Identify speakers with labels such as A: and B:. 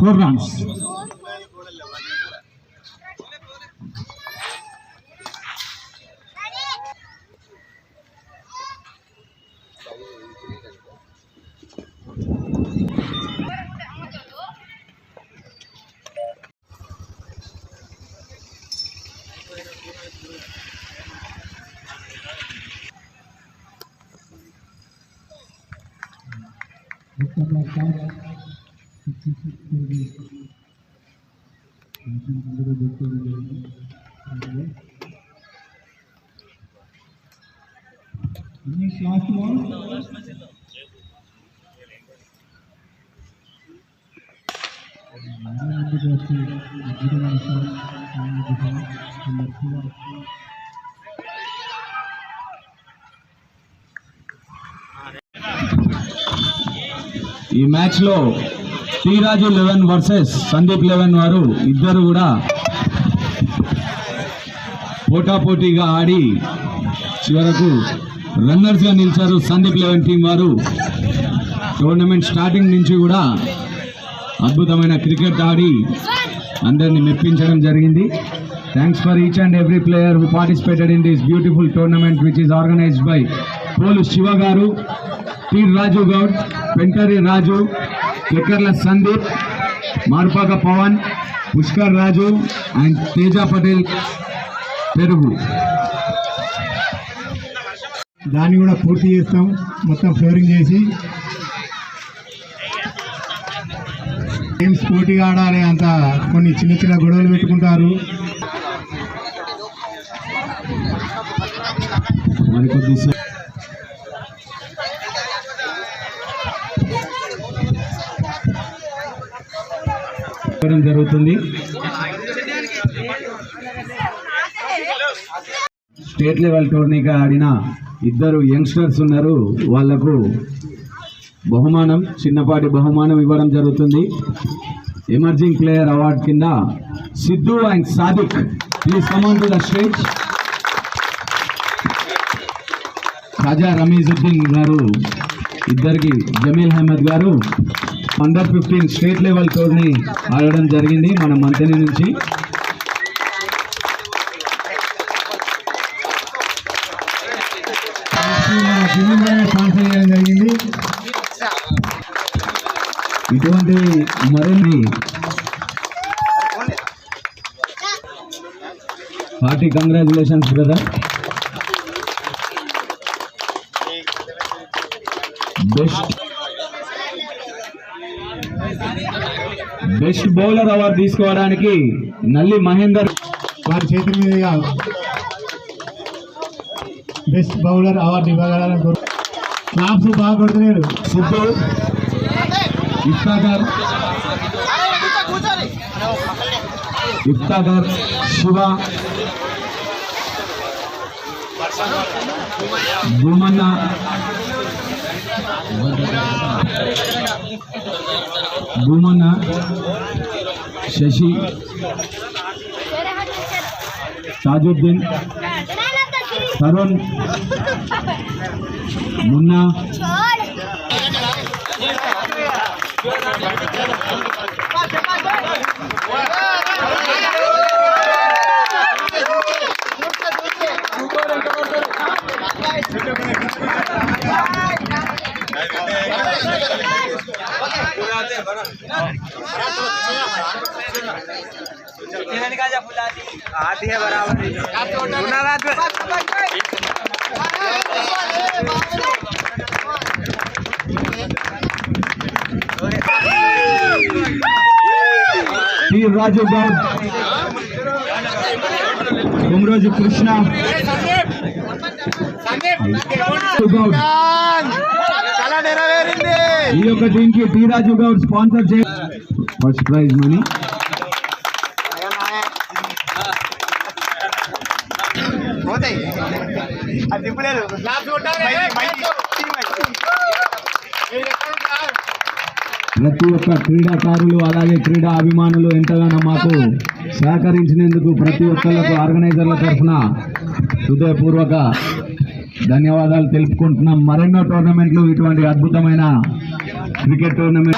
A: four runs. Thank you. ఈ match Sriraju eleven versus Sandeep eleven వారు ఇద్దరు కూడా పోటాపోటీగా ఆడి చివరకు రన్నర్స్గా నిలిచారు సందీప్ లెవెన్ టీం వారు. టోర్నమెంట్ స్టార్టింగ్ నుంచి కూడా అద్భుతమైన క్రికెట్ ఆడి అందరిని మెప్పించడం జరిగింది. Thanks for each and every player who participated in this beautiful tournament which is organised by Polu Shiva garu T Raju Goud Pentari Raju Chakkerla Sandeep Marpaka Pavan Pushkar Raju and Teja Patel Perugu.
B: దాన్ని కూడా పూర్తి చేస్తాం. మొత్తం flooring చేసి. Games పోటీగా ఆడాలి అంత కొన్ని చిన్న చిన్న గొడవలు పెట్టుకుంటారు.
A: మరికొద్ది జరుగుతుంది. స్టేట్ లెవెల్ టోర్నీగా ఆడిన ఇద్దరు యంగ్స్టర్స్ ఉన్నారు. వాళ్ళకు బహుమానం చిన్నపాటి బహుమానం ఇవ్వడం జరుగుతుంది. ఎమర్జింగ్ ప్లేయర్ అవార్డు కింద Siddhu and Sadiq please come on to the stage. Raja Ramizuddin garu ఇద్దరికి Jameel Ahmed garu under fifteen state level tourney ఆడడం జరిగింది మన మంతని నుంచి.
B: మన చేయడం జరిగింది
A: ఇటువంటి మరిన్ని party congratulations brother best best bowler award తీసుకోవడానికి నల్లి మహేందర్
B: వారి చేతుల మీదుగా బెస్ట్ బౌలర్ అవార్డు ఇవ్వగలని క్లాప్స్ బాగా కొడుతున్నారు.
A: సిద్ధు ఇఫ్తాగర్ ఇఫ్తాగర్ శివ. భూమన్న భూమన్న శశి తాజుద్దీన్ తరుణ్ మున్నా
C: आती है बराबर
A: गुनाराज राजू गौड़ कुमरोजु कृष्णा
C: చాలా నెరవేరింది.
A: ఈ యొక్క టీంకి టి రాజు గౌడ్ స్పాన్సర్ చే ఫస్ట్ ప్రైజ్ మనీ.
C: పోతాయి. అది తిప్పలేదు
A: ప్రతి ఒక్క క్రీడాకారులు అలాగే క్రీడా అభిమానులు ఎంతగానో మాకు సహకరించినందుకు ప్రతి ఒక్కళ్ళకు ఆర్గనైజర్ల తరఫున హృదయపూర్వక ధన్యవాదాలు తెలుపుకుంటున్నాం. మరెన్నో టోర్నమెంట్లు ఇటువంటి అద్భుతమైన క్రికెట్ టోర్నమెంట్